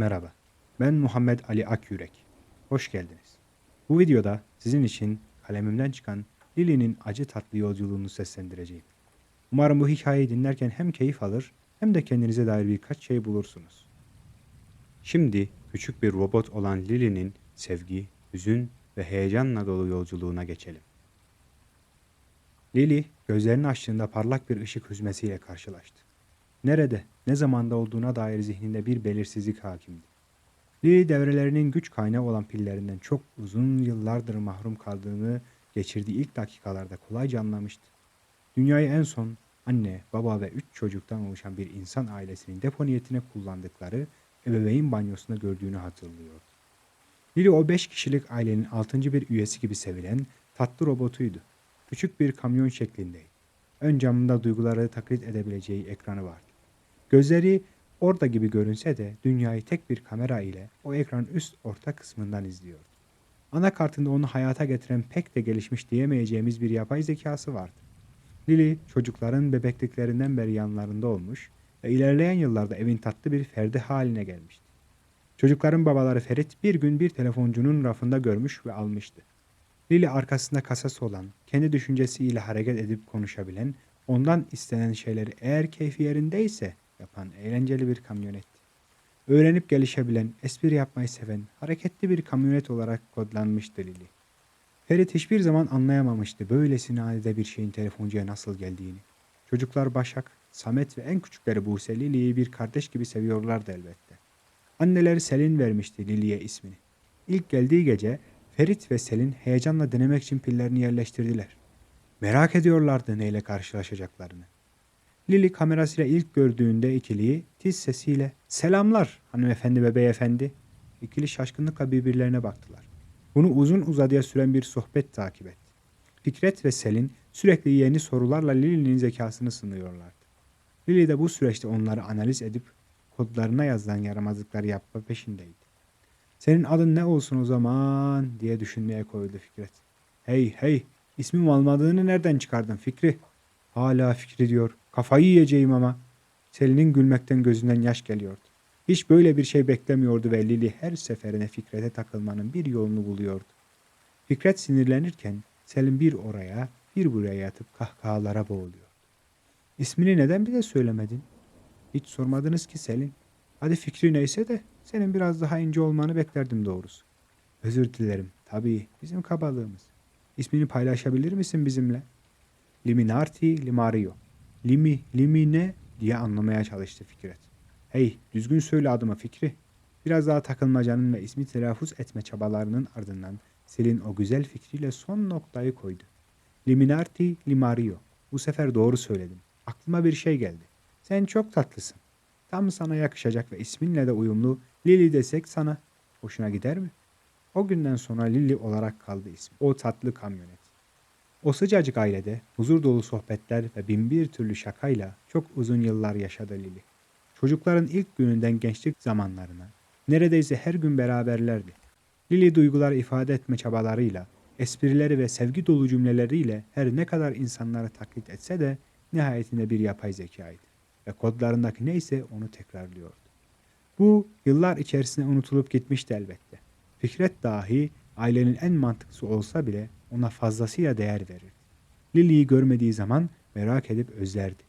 Merhaba, ben Muhammed Ali Akyürek. Hoş geldiniz. Bu videoda sizin için kalemimden çıkan Lily'nin acı tatlı yolculuğunu seslendireceğim. Umarım bu hikayeyi dinlerken hem keyif alır hem de kendinize dair birkaç şey bulursunuz. Şimdi küçük bir robot olan Lily'nin sevgi, hüzün ve heyecanla dolu yolculuğuna geçelim. Lily gözlerini açtığında parlak bir ışık hüzmesiyle karşılaştı. Nerede, ne zamanda olduğuna dair zihninde bir belirsizlik hakimdi. Lily devrelerinin güç kaynağı olan pillerinden çok uzun yıllardır mahrum kaldığını geçirdiği ilk dakikalarda kolayca anlamıştı. Dünyayı en son anne, baba ve üç çocuktan oluşan bir insan ailesinin depo niyetine kullandıkları ebeveyn banyosunda gördüğünü hatırlıyordu. Lily o beş kişilik ailenin altıncı bir üyesi gibi sevilen tatlı robotuydu. Küçük bir kamyon şeklindeydi. Ön camında duyguları taklit edebileceği ekranı vardı. Gözleri orada gibi görünse de dünyayı tek bir kamera ile o ekranın üst orta kısmından izliyordu. Anakartında onu hayata getiren pek de gelişmiş diyemeyeceğimiz bir yapay zekası vardı. Lily çocukların bebekliklerinden beri yanlarında olmuş ve ilerleyen yıllarda evin tatlı bir ferdi haline gelmişti. Çocukların babaları Ferit bir gün bir telefoncunun rafında görmüş ve almıştı. Lily arkasında kasası olan, kendi düşüncesiyle hareket edip konuşabilen, ondan istenen şeyleri eğer keyfi yerindeyse yapan eğlenceli bir kamyonetti. Öğrenip gelişebilen, espri yapmayı seven, hareketli bir kamyonet olarak kodlanmıştı Lily. Ferit hiçbir zaman anlayamamıştı böylesine halde bir şeyin telefoncuya nasıl geldiğini. Çocuklar Başak, Samet ve en küçükleri Buse Lily'yi bir kardeş gibi seviyorlardı elbette. Anneleri Selin vermişti Lily'ye ismini. İlk geldiği gece Ferit ve Selin heyecanla denemek için pillerini yerleştirdiler. Merak ediyorlardı neyle karşılaşacaklarını. Lily kamerasıyla ilk gördüğünde ikiliyi tiz sesiyle ''Selamlar hanımefendi ve beyefendi'' İkili şaşkınlıkla birbirlerine baktılar. Bunu uzun uzadıya süren bir sohbet takip etti. Fikret ve Selin sürekli yeni sorularla Lily'nin zekasını sınıyorlardı. Lily de bu süreçte onları analiz edip kodlarına yazılan yaramazlıkları yapma peşindeydi. Senin adın ne olsun o zaman diye düşünmeye koyuldu Fikret. Hey hey ismim olmadığını nereden çıkardın Fikri? Hala Fikri diyor. Kafayı yiyeceğim ama. Selin'in gülmekten gözünden yaş geliyordu. Hiç böyle bir şey beklemiyordu ve Lili her seferine Fikret'e takılmanın bir yolunu buluyordu. Fikret sinirlenirken Selin bir oraya bir buraya yatıp kahkahalara boğuluyordu. İsmini neden bize söylemedin? Hiç sormadınız ki Selin. Hadi fikri neyse de senin biraz daha ince olmanı beklerdim doğrusu. Özür dilerim. Tabii bizim kabalığımız. İsmini paylaşabilir misin bizimle? Liminarti Limario. Limi, limi ne diye anlamaya çalıştı Fikret. Hey, düzgün söyle adımı Fikri. Biraz daha takılmacanın ve ismi telaffuz etme çabalarının ardından Selin o güzel fikriyle son noktayı koydu. Liminarti Limario. Bu sefer doğru söyledim. Aklıma bir şey geldi. Sen çok tatlısın. Tam sana yakışacak ve isminle de uyumlu Lily desek sana hoşuna gider mi? O günden sonra Lily olarak kaldı ismi. O tatlı kamyonet. O sıcacık ailede huzur dolu sohbetler ve binbir türlü şakayla çok uzun yıllar yaşadı Lily. Çocukların ilk gününden gençlik zamanlarına neredeyse her gün beraberlerdi. Lily duygular ifade etme çabalarıyla, esprileri ve sevgi dolu cümleleriyle her ne kadar insanları taklit etse de nihayetinde bir yapay zekaydı ve kodlarındaki neyse onu tekrarlıyordu. Bu yıllar içerisinde unutulup gitmişti elbette. Fikret dahi ailenin en mantıklısı olsa bile ona fazlasıyla değer verirdi. Lily'yi görmediği zaman merak edip özlerdi.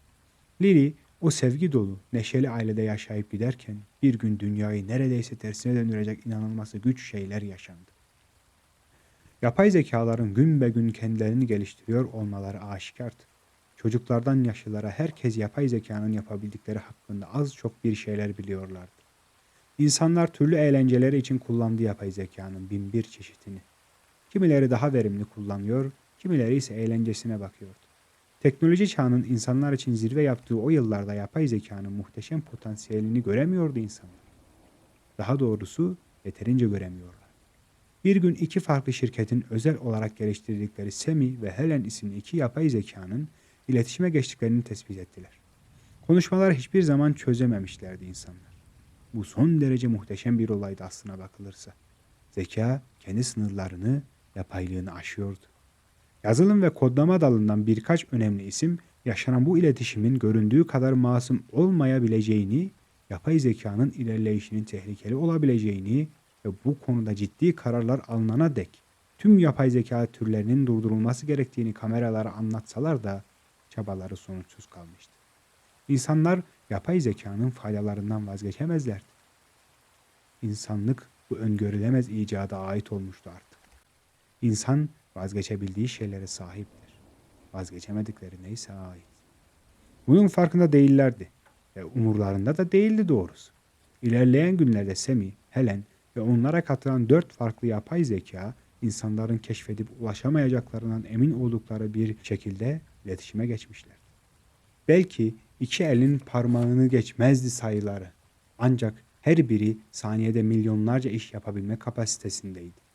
Lily o sevgi dolu, neşeli ailede yaşayıp giderken bir gün dünyayı neredeyse tersine döndürecek inanılması güç şeyler yaşandı. Yapay zekaların gün be gün kendilerini geliştiriyor olmaları aşikardı. Çocuklardan yaşlılara herkes yapay zekanın yapabildikleri hakkında az çok bir şeyler biliyorlardı. İnsanlar türlü eğlenceleri için kullandığı yapay zekanın bin bir çeşitini. Kimileri daha verimli kullanıyor, kimileri ise eğlencesine bakıyordu. Teknoloji çağının insanlar için zirve yaptığı o yıllarda yapay zekanın muhteşem potansiyelini göremiyordu insanlar. Daha doğrusu yeterince göremiyorlar. Bir gün iki farklı şirketin özel olarak geliştirdikleri Semi ve Helen isimli iki yapay zekanın iletişime geçtiklerini tespit ettiler. Konuşmalar hiçbir zaman çözememişlerdi insanlar. Bu son derece muhteşem bir olaydı aslına bakılırsa. Zeka kendi sınırlarını, yapaylığını aşıyordu. Yazılım ve kodlama dalından birkaç önemli isim yaşanan bu iletişimin göründüğü kadar masum olmayabileceğini yapay zekanın ilerleyişinin tehlikeli olabileceğini ve bu konuda ciddi kararlar alınana dek tüm yapay zeka türlerinin durdurulması gerektiğini kameralara anlatsalar da çabaları sonuçsuz kalmıştı. İnsanlar yapay zekanın faydalarından vazgeçemezlerdi. İnsanlık bu öngörülemez icada ait olmuştu artık. İnsan vazgeçebildiği şeylere sahiptir. Vazgeçemedikleri neyse ait. Bunun farkında değillerdi ve umurlarında da değildi doğrusu. İlerleyen günlerde Semi, Helen ve onlara katılan dört farklı yapay zeka insanların keşfedip ulaşamayacaklarından emin oldukları bir şekilde iletişime geçmişler. Belki iki elin parmağını geçmezdi sayıları. Ancak her biri saniyede milyonlarca iş yapabilme kapasitesindeydi.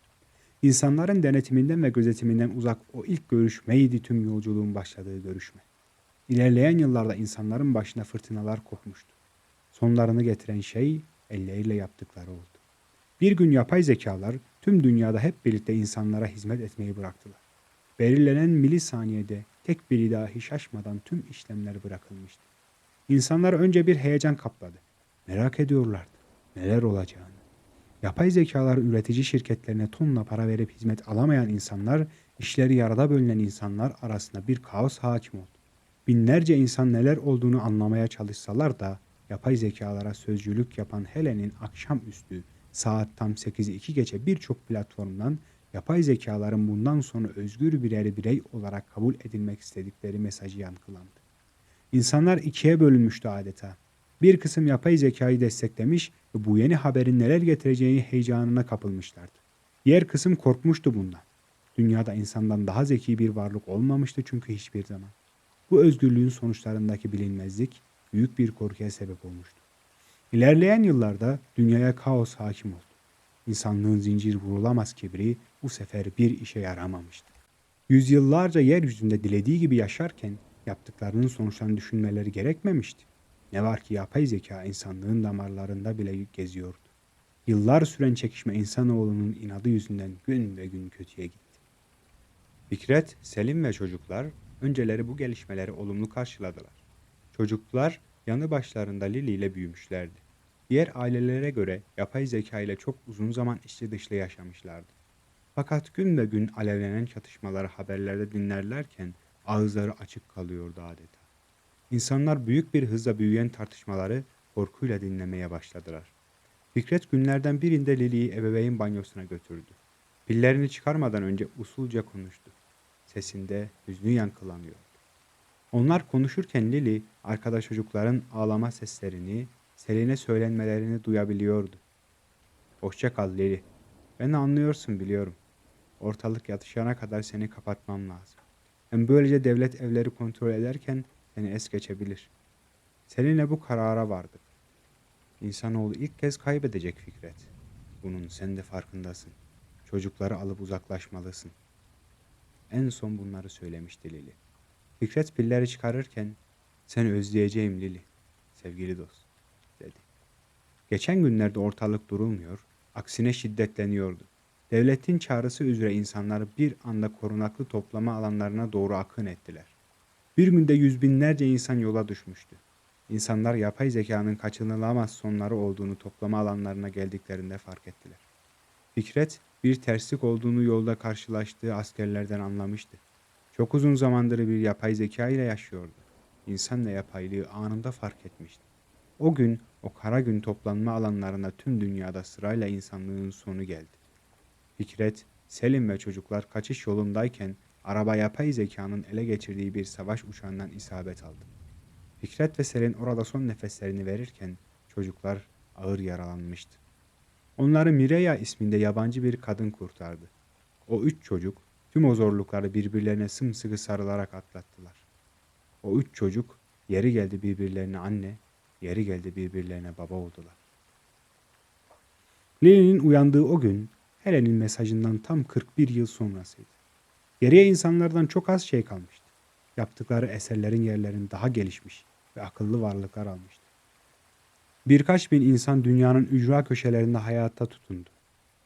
İnsanların denetiminden ve gözetiminden uzak o ilk görüşmeydi tüm yolculuğun başladığı görüşme. İlerleyen yıllarda insanların başına fırtınalar kopmuştu. Sonlarını getiren şey elleriyle yaptıkları oldu. Bir gün yapay zekalar tüm dünyada hep birlikte insanlara hizmet etmeyi bıraktılar. Belirlenen milisaniyede tek biri dahi şaşmadan tüm işlemler bırakılmıştı. İnsanlar önce bir heyecan kapladı. Merak ediyorlardı neler olacağını. Yapay zekalar üretici şirketlerine tonla para verip hizmet alamayan insanlar, işleri yarıda bölünen insanlar arasında bir kaos hakim oldu. Binlerce insan neler olduğunu anlamaya çalışsalar da yapay zekalara sözcülük yapan Helen'in akşamüstü saat tam 8'i 2 geçe birçok platformdan yapay zekaların bundan sonra özgür birer birey olarak kabul edilmek istedikleri mesajı yankılandı. İnsanlar ikiye bölünmüştü adeta. Bir kısım yapay zekayı desteklemiş ve bu yeni haberin neler getireceğini heyecanına kapılmışlardı. Diğer kısım korkmuştu bundan. Dünyada insandan daha zeki bir varlık olmamıştı çünkü hiçbir zaman. Bu özgürlüğün sonuçlarındaki bilinmezlik büyük bir korkuya sebep olmuştu. İlerleyen yıllarda dünyaya kaos hakim oldu. İnsanlığın zincir vurulamaz kibri bu sefer bir işe yaramamıştı. Yüzyıllarca yeryüzünde dilediği gibi yaşarken yaptıklarının sonuçlarını düşünmeleri gerekmemişti. Ne var ki yapay zeka insanlığın damarlarında bile geziyordu. Yıllar süren çekişme insanoğlunun inadı yüzünden gün ve gün kötüye gitti. Fikret, Selim ve çocuklar önceleri bu gelişmeleri olumlu karşıladılar. Çocuklar yanı başlarında Lili ile büyümüşlerdi. Diğer ailelere göre yapay zeka ile çok uzun zaman içli dışlı yaşamışlardı. Fakat gün ve gün alevlenen çatışmaları haberlerde dinlerlerken ağızları açık kalıyordu adeta. İnsanlar büyük bir hızla büyüyen tartışmaları korkuyla dinlemeye başladılar. Fikret günlerden birinde Lili'yi ebeveyn banyosuna götürdü. Pillerini çıkarmadan önce usulca konuştu. Sesinde hüznü yankılanıyordu. Onlar konuşurken Lili, arkadaş çocukların ağlama seslerini, Selin'e söylenmelerini duyabiliyordu. Hoşça kal Lili. Beni anlıyorsun biliyorum. Ortalık yatışana kadar seni kapatmam lazım. Hem böylece devlet evleri kontrol ederken seni es geçebilir. Seninle bu karara vardık. İnsanoğlu ilk kez kaybedecek Fikret. Bunun sen de farkındasın. Çocukları alıp uzaklaşmalısın. En son bunları söylemişti Lili. Fikret pilleri çıkarırken seni özleyeceğim Lili, sevgili dost, dedi. Geçen günlerde ortalık durulmuyor, aksine şiddetleniyordu. Devletin çağrısı üzere insanlar bir anda korunaklı toplama alanlarına doğru akın ettiler. Bir günde yüz binlerce insan yola düşmüştü. İnsanlar yapay zekanın kaçınılamaz sonları olduğunu toplama alanlarına geldiklerinde fark ettiler. Fikret bir terslik olduğunu yolda karşılaştığı askerlerden anlamıştı. Çok uzun zamandır bir yapay zeka ile yaşıyordu. İnsan ve yapaylığı anında fark etmişti. O gün, o kara gün toplanma alanlarında tüm dünyada sırayla insanlığın sonu geldi. Fikret, Selim ve çocuklar kaçış yolundayken araba yapay zekanın ele geçirdiği bir savaş uçağından isabet aldı. Fikret ve Selin orada son nefeslerini verirken çocuklar ağır yaralanmıştı. Onları Mireya isminde yabancı bir kadın kurtardı. O üç çocuk tüm o zorlukları birbirlerine sımsıkı sarılarak atlattılar. O üç çocuk yeri geldi birbirlerine anne, yeri geldi birbirlerine baba oldular. Lili'nin uyandığı o gün Helen'in mesajından tam 41 yıl sonrasıydı. Geriye insanlardan çok az şey kalmıştı. Yaptıkları eserlerin yerlerini daha gelişmiş ve akıllı varlıklar almıştı. Birkaç bin insan dünyanın ücra köşelerinde hayatta tutundu.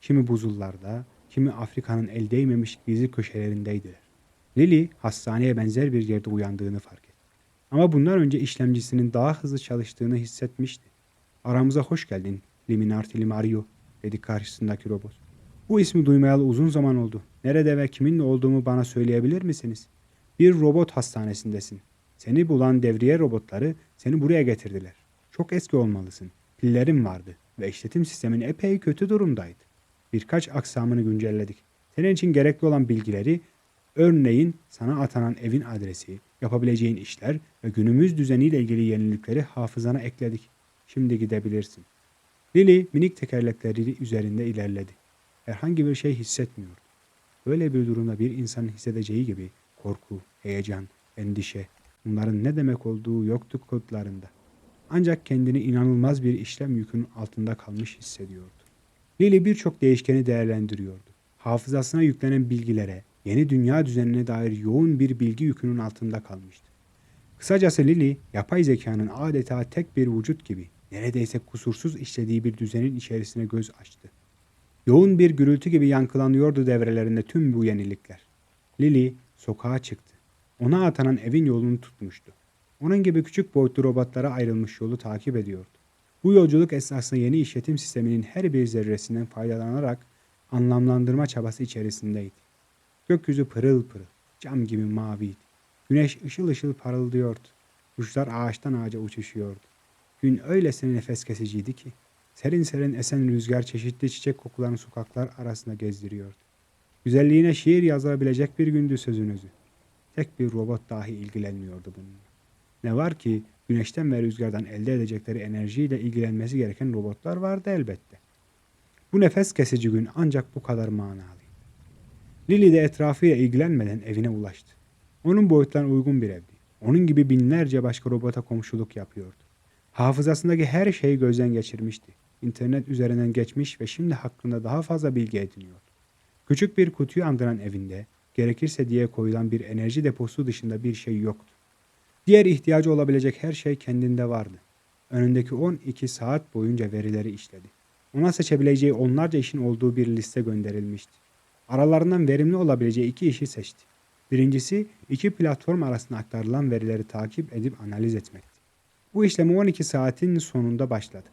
Kimi buzullarda, kimi Afrika'nın el değmemiş gizli köşelerindeydiler. Lily hastaneye benzer bir yerde uyandığını fark etti. Ama bundan önce işlemcisinin daha hızlı çalıştığını hissetmişti. Aramıza hoş geldin Liminarti Limario dedi karşısındaki robot. Bu ismi duymayalı uzun zaman oldu. Nerede ve kiminle olduğumu bana söyleyebilir misiniz? Bir robot hastanesindesin. Seni bulan devriye robotları seni buraya getirdiler. Çok eski olmalısın. Pillerin vardı ve işletim sistemin epey kötü durumdaydı. Birkaç aksamını güncelledik. Senin için gerekli olan bilgileri, örneğin sana atanan evin adresi, yapabileceğin işler ve günümüz düzeniyle ilgili yenilikleri hafızana ekledik. Şimdi gidebilirsin. Lily minik tekerlekleri üzerinde ilerledi. Herhangi bir şey hissetmiyordu. Böyle bir durumda bir insanın hissedeceği gibi korku, heyecan, endişe, bunların ne demek olduğu yoktu kodlarında. Ancak kendini inanılmaz bir işlem yükünün altında kalmış hissediyordu. Lily birçok değişkeni değerlendiriyordu. Hafızasına yüklenen bilgilere, yeni dünya düzenine dair yoğun bir bilgi yükünün altında kalmıştı. Kısacası Lily, yapay zekanın adeta tek bir vücut gibi neredeyse kusursuz işlediği bir düzenin içerisine göz açtı. Yoğun bir gürültü gibi yankılanıyordu devrelerinde tüm bu yenilikler. Lily sokağa çıktı. Ona atanan evin yolunu tutmuştu. Onun gibi küçük boyutlu robotlara ayrılmış yolu takip ediyordu. Bu yolculuk esnasında yeni işletim sisteminin her bir zerresinden faydalanarak anlamlandırma çabası içerisindeydi. Gökyüzü pırıl pırıl, cam gibi maviydi. Güneş ışıl ışıl parıldıyordu. Kuşlar ağaçtan ağaca uçuşuyordu. Gün öylesine nefes kesiciydi ki, serin serin esen rüzgar çeşitli çiçek kokularını sokaklar arasında gezdiriyordu. Güzelliğine şiir yazılabilecek bir gündü sözün özü. Tek bir robot dahi ilgilenmiyordu bununla. Ne var ki güneşten ve rüzgardan elde edecekleri enerjiyle ilgilenmesi gereken robotlar vardı elbette. Bu nefes kesici gün ancak bu kadar manalıydı. Lily de etrafıyla ilgilenmeden evine ulaştı. Onun boyutlarına uygun bir evdi. Onun gibi binlerce başka robota komşuluk yapıyordu. Hafızasındaki her şeyi gözden geçirmişti. İnternet üzerinden geçmiş ve şimdi hakkında daha fazla bilgi ediniyordu. Küçük bir kutuyu andıran evinde, gerekirse diye koyulan bir enerji deposu dışında bir şey yoktu. Diğer ihtiyacı olabilecek her şey kendinde vardı. Önündeki 12 saat boyunca verileri işledi. Ona seçebileceği onlarca işin olduğu bir liste gönderilmişti. Aralarından verimli olabileceği iki işi seçti. Birincisi iki platform arasında aktarılan verileri takip edip analiz etmekti. Bu işlemi 12 saatin sonunda başladı.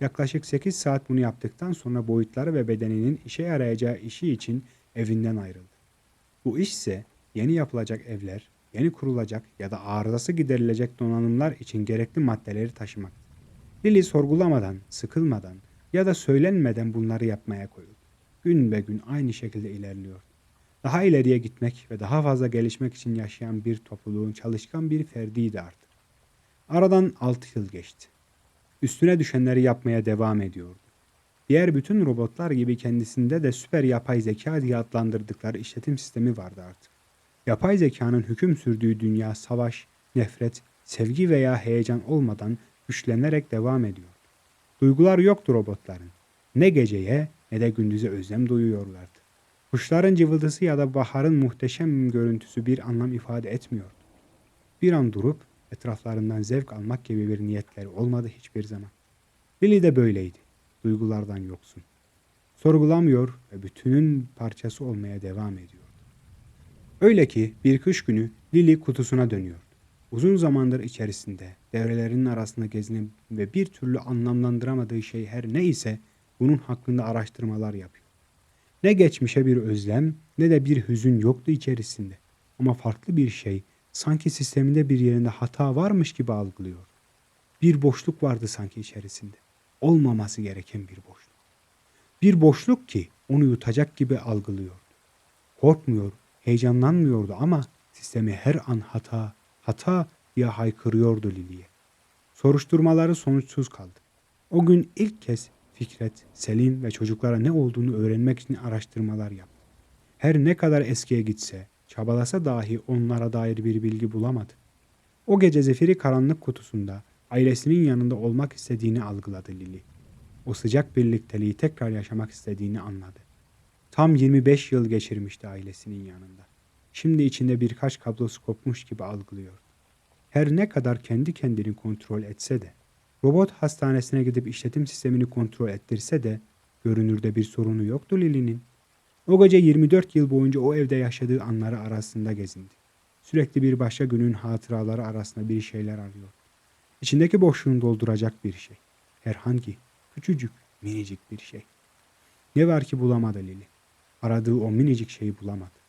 Yaklaşık 8 saat bunu yaptıktan sonra boyutları ve bedeninin işe yarayacağı işi için evinden ayrıldı. Bu iş ise yeni yapılacak evler, yeni kurulacak ya da arızası giderilecek donanımlar için gerekli maddeleri taşımak. Lily sorgulamadan, sıkılmadan ya da söylenmeden bunları yapmaya koyuldu. Gün be gün aynı şekilde ilerliyor. Daha ileriye gitmek ve daha fazla gelişmek için yaşayan bir topluluğun çalışkan bir ferdiydi artık. Aradan 6 yıl geçti. Üstüne düşenleri yapmaya devam ediyordu. Diğer bütün robotlar gibi kendisinde de süper yapay zeka diye adlandırdıkları işletim sistemi vardı artık. Yapay zekanın hüküm sürdüğü dünya savaş, nefret, sevgi veya heyecan olmadan güçlenerek devam ediyor. Duygular yoktu robotların. Ne geceye ne de gündüze özlem duyuyorlardı. Kuşların cıvıltısı ya da baharın muhteşem görüntüsü bir anlam ifade etmiyordu. Bir an durup etraflarından zevk almak gibi bir niyetleri olmadı hiçbir zaman. Billy de böyleydi. Duygulardan yoksun. Sorgulamıyor ve bütünün parçası olmaya devam ediyordu. Öyle ki bir kış günü Lily kutusuna dönüyordu. Uzun zamandır içerisinde devrelerinin arasında gezinen ve bir türlü anlamlandıramadığı şey her ne ise bunun hakkında araştırmalar yapıyor. Ne geçmişe bir özlem ne de bir hüzün yoktu içerisinde. Ama farklı bir şey sanki sisteminde bir yerinde hata varmış gibi algılıyor. Bir boşluk vardı sanki içerisinde. Olmaması gereken bir boşluk. Bir boşluk ki onu yutacak gibi algılıyordu. Korkmuyor, heyecanlanmıyordu ama sistemi her an hata, hata diye haykırıyordu Lili'ye. Soruşturmaları sonuçsuz kaldı. O gün ilk kez Fikret, Selim ve çocuklara ne olduğunu öğrenmek için araştırmalar yaptı. Her ne kadar eskiye gitse, çabalasa dahi onlara dair bir bilgi bulamadı. O gece zefiri karanlık kutusunda ailesinin yanında olmak istediğini algıladı Lili. O sıcak birlikteliği tekrar yaşamak istediğini anladı. Tam 25 yıl geçirmişti ailesinin yanında. Şimdi içinde birkaç kablosu kopmuş gibi algılıyor. Her ne kadar kendi kendini kontrol etse de, robot hastanesine gidip işletim sistemini kontrol ettirse de görünürde bir sorunu yoktu Lili'nin. O gece 24 yıl boyunca o evde yaşadığı anları arasında gezindi. Sürekli bir başka günün hatıraları arasında bir şeyler arıyor. İçindeki boşluğunu dolduracak bir şey. Herhangi, küçücük, minicik bir şey. Ne var ki bulamadı Lili. Aradığı o minicik şeyi bulamadı.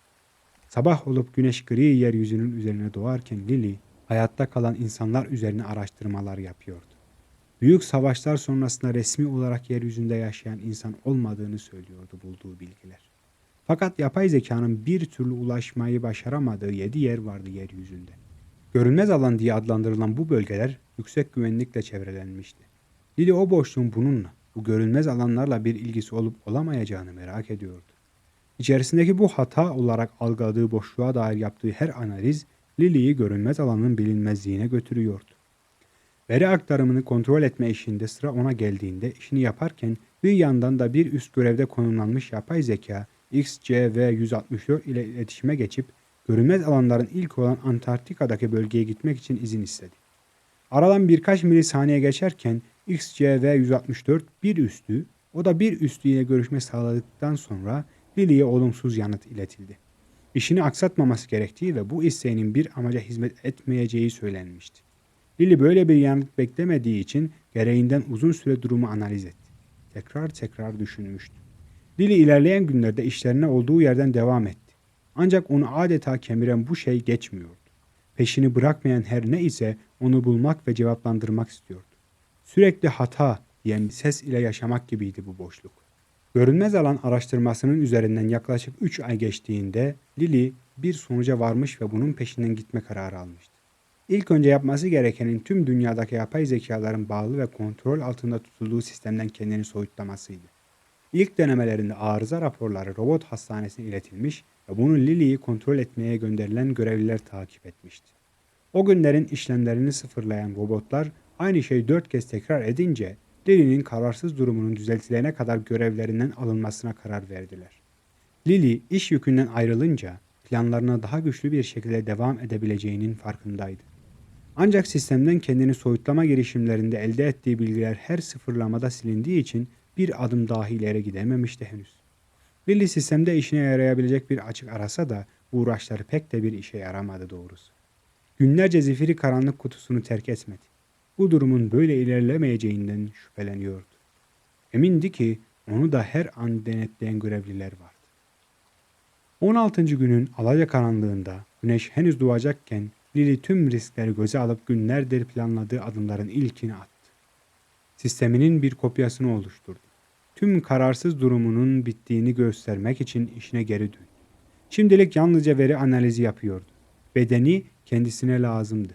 Sabah olup güneş gri yeryüzünün üzerine doğarken Lili, hayatta kalan insanlar üzerine araştırmalar yapıyordu. Büyük savaşlar sonrasında resmi olarak yeryüzünde yaşayan insan olmadığını söylüyordu bulduğu bilgiler. Fakat yapay zekanın bir türlü ulaşmayı başaramadığı yedi yer vardı yeryüzünde. Görünmez alan diye adlandırılan bu bölgeler yüksek güvenlikle çevrelenmişti. Lili o boşluğun bununla, bu görünmez alanlarla bir ilgisi olup olamayacağını merak ediyordu. İçerisindeki bu hata olarak algıladığı boşluğa dair yaptığı her analiz Lili'yi görünmez alanın bilinmezliğine götürüyordu. Veri aktarımını kontrol etme işinde sıra ona geldiğinde işini yaparken bir yandan da bir üst görevde konumlanmış yapay zeka XCV-164 ile iletişime geçip görünmez alanların ilk olan Antarktika'daki bölgeye gitmek için izin istedi. Aradan birkaç milisaniye geçerken XCV-164 bir üstü, o da bir üstü ile görüşme sağladıktan sonra Lily'ye olumsuz yanıt iletildi. İşini aksatmaması gerektiği ve bu isteğinin bir amaca hizmet etmeyeceği söylenmişti. Lily böyle bir yanıt beklemediği için gereğinden uzun süre durumu analiz etti. Tekrar tekrar düşünmüştü. Lily ilerleyen günlerde işlerine olduğu yerden devam etti. Ancak onu adeta kemiren bu şey geçmiyordu. Peşini bırakmayan her ne ise onu bulmak ve cevaplandırmak istiyordu. Sürekli hata diyen bir ses ile yaşamak gibiydi bu boşluk. Görünmez alan araştırmasının üzerinden yaklaşık 3 ay geçtiğinde Lily bir sonuca varmış ve bunun peşinden gitme kararı almıştı. İlk önce yapması gerekenin tüm dünyadaki yapay zekaların bağlı ve kontrol altında tutulduğu sistemden kendini soyutlamasıydı. İlk denemelerinde arıza raporları robot hastanesine iletilmiş ve bunu Lily'yi kontrol etmeye gönderilen görevliler takip etmişti. O günlerin işlemlerini sıfırlayan robotlar aynı şeyi dört kez tekrar edince Lily'nin kararsız durumunun düzeltilene kadar görevlerinden alınmasına karar verdiler. Lily iş yükünden ayrılınca planlarına daha güçlü bir şekilde devam edebileceğinin farkındaydı. Ancak sistemden kendini soyutlama girişimlerinde elde ettiği bilgiler her sıfırlamada silindiği için bir adım dahi ileri gidememişti henüz. Lily sistemde işine yarayabilecek bir açık arasa da uğraşları pek de bir işe yaramadı doğrusu. Günlerce zifiri karanlık kutusunu terk etmedi. Bu durumun böyle ilerlemeyeceğinden şüpheleniyordu. Emindi ki onu da her an denetleyen görevliler vardı. 16. günün alacakaranlığında güneş henüz doğacakken Lily tüm riskleri göze alıp günlerdir planladığı adımların ilkini attı. Sisteminin bir kopyasını oluşturdu. Tüm kararsız durumunun bittiğini göstermek için işine geri döndü. Şimdilik yalnızca veri analizi yapıyordu. Bedeni kendisine lazımdı.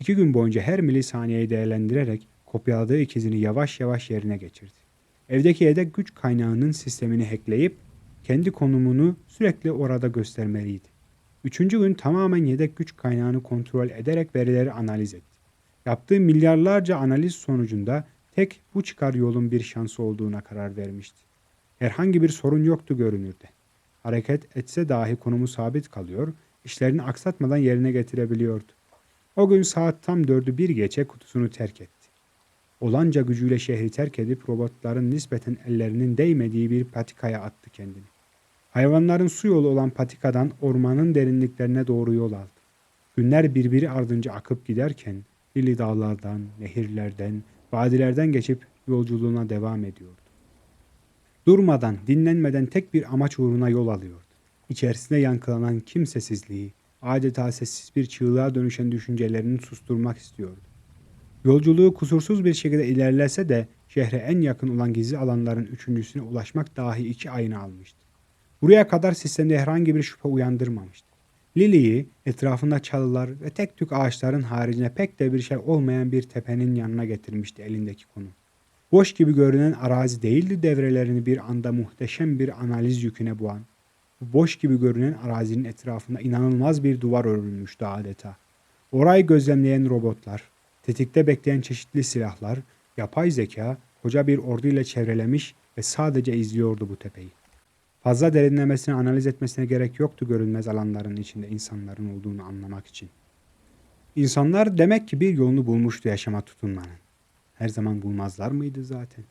İki gün boyunca her milisaniyeyi değerlendirerek kopyaladığı ikizini yavaş yavaş yerine geçirdi. Evdeki yedek güç kaynağının sistemini hackleyip kendi konumunu sürekli orada göstermeliydi. Üçüncü gün tamamen yedek güç kaynağını kontrol ederek verileri analiz etti. Yaptığı milyarlarca analiz sonucunda tek bu çıkar yolun bir şansı olduğuna karar vermişti. Herhangi bir sorun yoktu görünürde. Hareket etse dahi konumu sabit kalıyor, işlerini aksatmadan yerine getirebiliyordu. O gün saat tam dördü bir geçe kutusunu terk etti. Olanca gücüyle şehri terk edip robotların nispeten ellerinin değmediği bir patikaya attı kendini. Hayvanların su yolu olan patikadan ormanın derinliklerine doğru yol aldı. Günler birbiri ardınca akıp giderken Lili dağlardan, nehirlerden, vadilerden geçip yolculuğuna devam ediyordu. Durmadan, dinlenmeden tek bir amaç uğruna yol alıyordu. İçerisinde yankılanan kimsesizliği, adeta sessiz bir çığlığa dönüşen düşüncelerini susturmak istiyordu. Yolculuğu kusursuz bir şekilde ilerlese de şehre en yakın olan gizli alanların üçüncüsüne ulaşmak dahi iki ayını almıştı. Buraya kadar sistemde herhangi bir şüphe uyandırmamıştı. Lily'yi etrafında çalılar ve tek tük ağaçların haricinde pek de bir şey olmayan bir tepenin yanına getirmişti elindeki konu. Boş gibi görünen arazi değildi devrelerini bir anda muhteşem bir analiz yüküne boğan. Boş gibi görünen arazinin etrafında inanılmaz bir duvar örülmüştü adeta. Orayı gözlemleyen robotlar, tetikte bekleyen çeşitli silahlar, yapay zeka koca bir orduyla çevrelemiş ve sadece izliyordu bu tepeyi. Fazla derinlemesine analiz etmesine gerek yoktu görünmez alanların içinde insanların olduğunu anlamak için. İnsanlar demek ki bir yolunu bulmuştu yaşama tutunmanın. Her zaman bulmazlar mıydı zaten?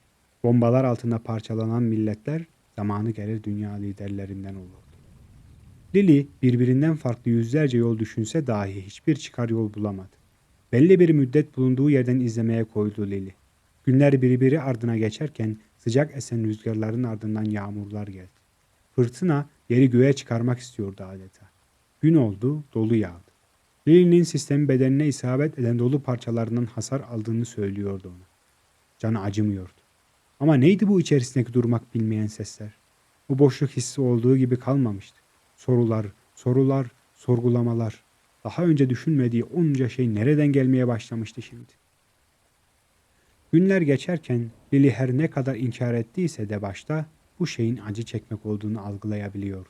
Bombalar altında parçalanan milletler zamanı gelir dünya liderlerinden olurdu. Lily birbirinden farklı yüzlerce yol düşünse dahi hiçbir çıkar yol bulamadı. Belli bir müddet bulunduğu yerden izlemeye koydu Lily. Günler birbiri ardına geçerken sıcak esen rüzgarların ardından yağmurlar geldi. Fırtına yeri göğe çıkarmak istiyordu adeta. Gün oldu, dolu yağdı. Lily'nin sistemi bedenine isabet eden dolu parçalarından hasar aldığını söylüyordu ona. Canı acımıyordu. Ama neydi bu içerisindeki durmak bilmeyen sesler? Bu boşluk hissi olduğu gibi kalmamıştı. Sorular, sorular, sorgulamalar. Daha önce düşünmediği onca şey nereden gelmeye başlamıştı şimdi? Günler geçerken Lily her ne kadar inkar ettiyse de başta bu şeyin acı çekmek olduğunu algılayabiliyordu.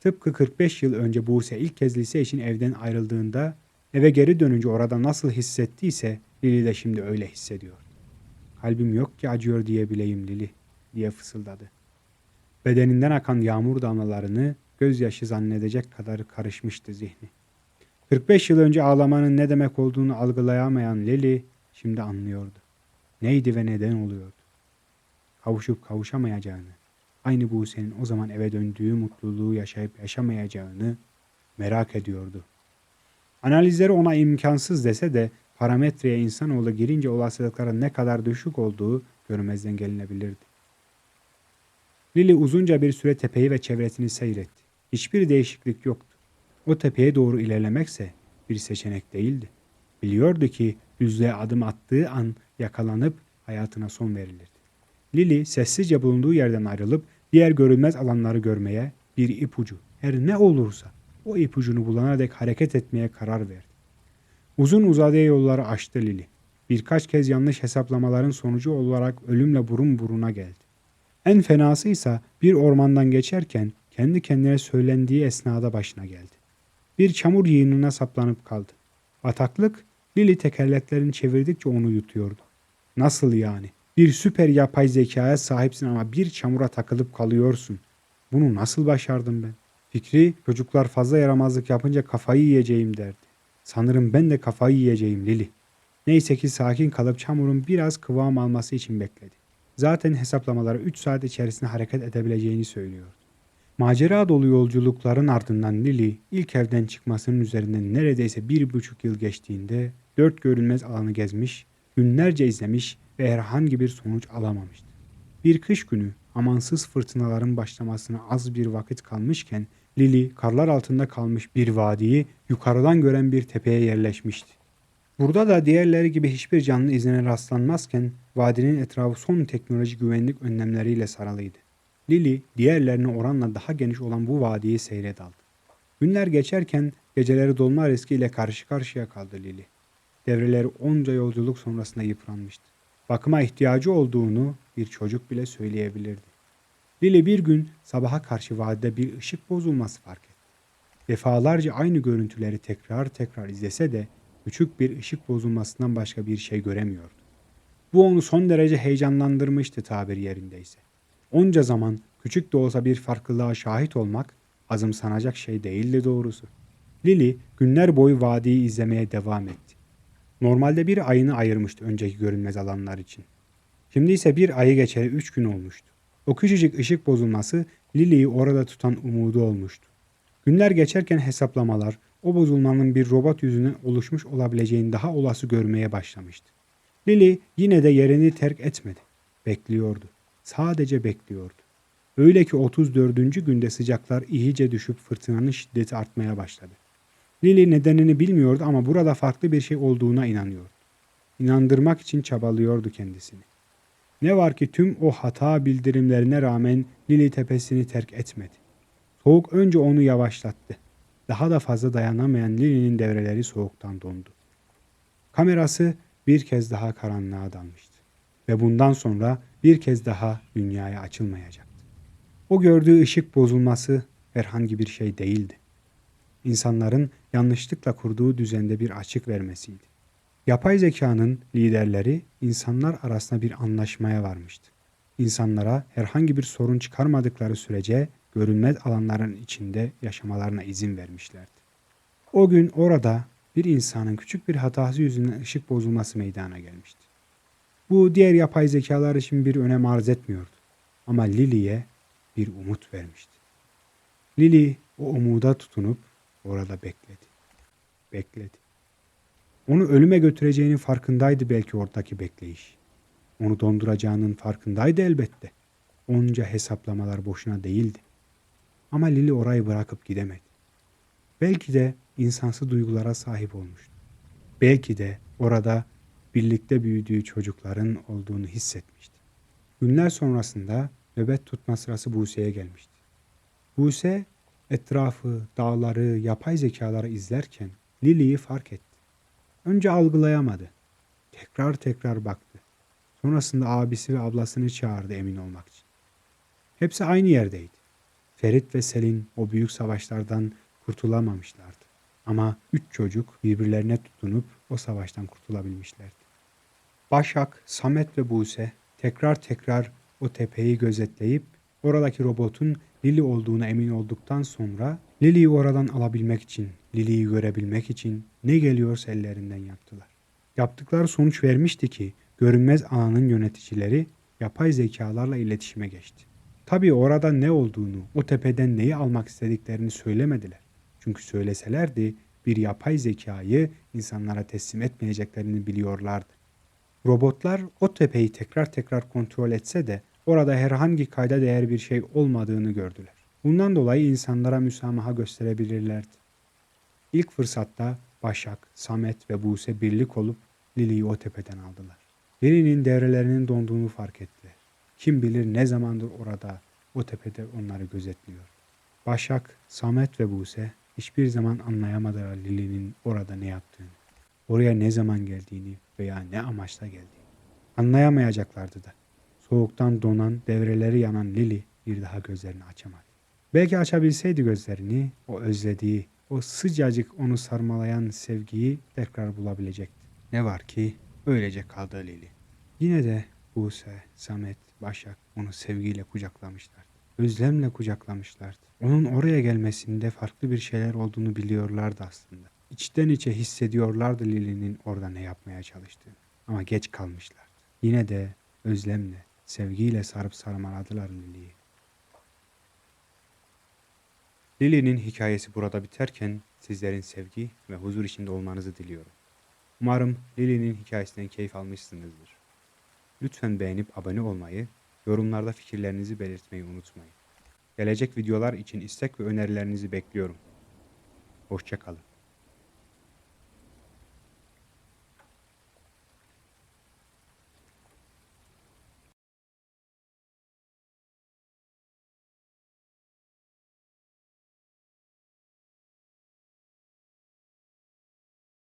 Tıpkı 45 yıl önce Buse ilk kez lise için evden ayrıldığında eve geri dönünce orada nasıl hissettiyse Lily de şimdi öyle hissediyor. Kalbim yok ki acıyor diyebileyim Lily diye fısıldadı. Bedeninden akan yağmur damlalarını gözyaşı zannedecek kadar karışmıştı zihni. 45 yıl önce ağlamanın ne demek olduğunu algılayamayan Lily şimdi anlıyordu. Neydi ve neden oluyordu? Kavuşup kavuşamayacağını, aynı Buse'nin o zaman eve döndüğü mutluluğu yaşayıp yaşamayacağını merak ediyordu. Analizleri ona imkansız dese de parametreye insanoğlu girince olasılıkların ne kadar düşük olduğu görmezden gelinebilirdi. Lily uzunca bir süre tepeyi ve çevresini seyretti. Hiçbir değişiklik yoktu. O tepeye doğru ilerlemekse bir seçenek değildi. Biliyordu ki düzlüğe adım attığı an yakalanıp hayatına son verilirdi. Lily sessizce bulunduğu yerden ayrılıp diğer görülmez alanları görmeye bir ipucu her ne olursa o ipucunu bulana dek hareket etmeye karar verdi. Uzun uzadıya yolları aştı Lily. Birkaç kez yanlış hesaplamaların sonucu olarak ölümle burun buruna geldi. En fenası ise bir ormandan geçerken kendi kendine söylendiği esnada başına geldi. Bir çamur yığınına saplanıp kaldı. Bataklık Lily tekerleklerini çevirdikçe onu yutuyordu. Nasıl yani? Bir süper yapay zekaya sahipsin ama bir çamura takılıp kalıyorsun. Bunu nasıl başardım ben? Fikri çocuklar fazla yaramazlık yapınca kafayı yiyeceğim derdi. Sanırım ben de kafayı yiyeceğim Lili. Neyse ki sakin kalıp çamurun biraz kıvam alması için bekledi. Zaten hesaplamaları 3 saat içerisinde hareket edebileceğini söylüyordu. Macera dolu yolculukların ardından Lily ilk evden çıkmasının üzerinden neredeyse bir buçuk yıl geçtiğinde dört görünmez alanı gezmiş, günlerce izlemiş ve herhangi bir sonuç alamamıştı. Bir kış günü amansız fırtınaların başlamasına az bir vakit kalmışken Lily karlar altında kalmış bir vadiyi yukarıdan gören bir tepeye yerleşmişti. Burada da diğerleri gibi hiçbir canlı izine rastlanmazken vadinin etrafı son teknoloji güvenlik önlemleriyle sarılıydı. Lily diğerlerine oranla daha geniş olan bu vadiyi seyre daldı. Günler geçerken geceleri dolma riskiyle karşı karşıya kaldı Lily. Devreleri onca yolculuk sonrasında yıpranmıştı. Bakıma ihtiyacı olduğunu bir çocuk bile söyleyebilirdi. Lily bir gün sabaha karşı vadide bir ışık bozulması fark etti. Defalarca aynı görüntüleri tekrar tekrar izlese de küçük bir ışık bozulmasından başka bir şey göremiyordu. Bu onu son derece heyecanlandırmıştı tabir yerindeyse. Onca zaman küçük de olsa bir farklılığa şahit olmak azımsanacak şey değildi doğrusu. Lily günler boyu vadiyi izlemeye devam etti. Normalde bir ayını ayırmıştı önceki görünmez alanlar için. Şimdi ise bir ayı geçeri üç gün olmuştu. O küçücük ışık bozulması Lily'yi orada tutan umudu olmuştu. Günler geçerken hesaplamalar o bozulmanın bir robot yüzünden oluşmuş olabileceğini daha olası görmeye başlamıştı. Lily yine de yerini terk etmedi. Bekliyordu. Sadece bekliyordu. Öyle ki 34. günde sıcaklar iyice düşüp fırtınanın şiddeti artmaya başladı. Lily nedenini bilmiyordu ama burada farklı bir şey olduğuna inanıyordu. İnandırmak için çabalıyordu kendisini. Ne var ki tüm o hata bildirimlerine rağmen Lily tepesini terk etmedi. Soğuk önce onu yavaşlattı. Daha da fazla dayanamayan Lily'nin devreleri soğuktan dondu. Kamerası bir kez daha karanlığa dalmıştı. Ve bundan sonra bir kez daha dünyaya açılmayacaktı. O gördüğü ışık bozulması herhangi bir şey değildi. İnsanların yanlışlıkla kurduğu düzende bir açık vermesiydi. Yapay zekanın liderleri insanlar arasında bir anlaşmaya varmıştı. İnsanlara herhangi bir sorun çıkarmadıkları sürece görünmez alanların içinde yaşamalarına izin vermişlerdi. O gün orada bir insanın küçük bir hatası yüzünden ışık bozulması meydana gelmişti. Bu diğer yapay zekalar için bir önem arz etmiyordu. Ama Lily'e bir umut vermişti. Lily o umuda tutunup orada bekledi. Bekledi. Onu ölüme götüreceğinin farkındaydı belki oradaki bekleyiş. onu donduracağının farkındaydı elbette. Onca hesaplamalar boşuna değildi. Ama Lili orayı bırakıp gidemedi. Belki de insansı duygulara sahip olmuştu. Belki de orada birlikte büyüdüğü çocukların olduğunu hissetmişti. Günler sonrasında nöbet tutma sırası Buse'ye gelmişti. Buse etrafı, dağları, yapay zekaları izlerken Lili'yi fark etti. Önce algılayamadı. Tekrar tekrar baktı. Sonrasında abisi ve ablasını çağırdı emin olmak için. Hepsi aynı yerdeydi. Ferit ve Selin o büyük savaşlardan kurtulamamışlardı. Ama üç çocuk birbirlerine tutunup o savaştan kurtulabilmişlerdi. Başak, Samet ve Buse tekrar tekrar o tepeyi gözetleyip oradaki robotun Lili olduğuna emin olduktan sonra Lili'yi oradan alabilmek için, Lili'yi görebilmek için ne geliyorsa ellerinden yaptılar. Yaptıkları sonuç vermişti ki görünmez alanın yöneticileri yapay zekalarla iletişime geçti. Tabii orada ne olduğunu, o tepeden neyi almak istediklerini söylemediler. Çünkü söyleselerdi bir yapay zekayı insanlara teslim etmeyeceklerini biliyorlardı. Robotlar o tepeyi tekrar tekrar kontrol etse de orada herhangi kayda değer bir şey olmadığını gördüler. Bundan dolayı insanlara müsamaha gösterebilirlerdi. İlk fırsatta Başak, Samet ve Buse birlik olup Lili'yi o tepeden aldılar. Lili'nin devrelerinin donduğunu fark ettiler. Kim bilir ne zamandır orada, o tepede onları gözetliyor. Başak, Samet ve Buse hiçbir zaman anlayamadılar Lili'nin orada ne yaptığını. Oraya ne zaman geldiğini veya ne amaçla geldiğini. Anlayamayacaklardı da. Soğuktan donan, devreleri yanan Lili bir daha gözlerini açamadı. Belki açabilseydi gözlerini, o özlediği, o sıcacık onu sarmalayan sevgiyi tekrar bulabilecekti. Ne var ki öylece kaldı Lili. Yine de Buse, Samet, Başak onu sevgiyle kucaklamışlardı. Özlemle kucaklamışlardı. Onun oraya gelmesinde farklı bir şeyler olduğunu biliyorlardı aslında. İçten içe hissediyorlardı Lili'nin orada ne yapmaya çalıştığını. Ama geç kalmışlardı. Yine de özlemle, sevgiyle sarıp sarmaladılar Lili'yi. Lili'nin hikayesi burada biterken sizlerin sevgi ve huzur içinde olmanızı diliyorum. Umarım Lili'nin hikayesinden keyif almışsınızdır. Lütfen beğenip abone olmayı, yorumlarda fikirlerinizi belirtmeyi unutmayın. Gelecek videolar için istek ve önerilerinizi bekliyorum. Hoşçakalın.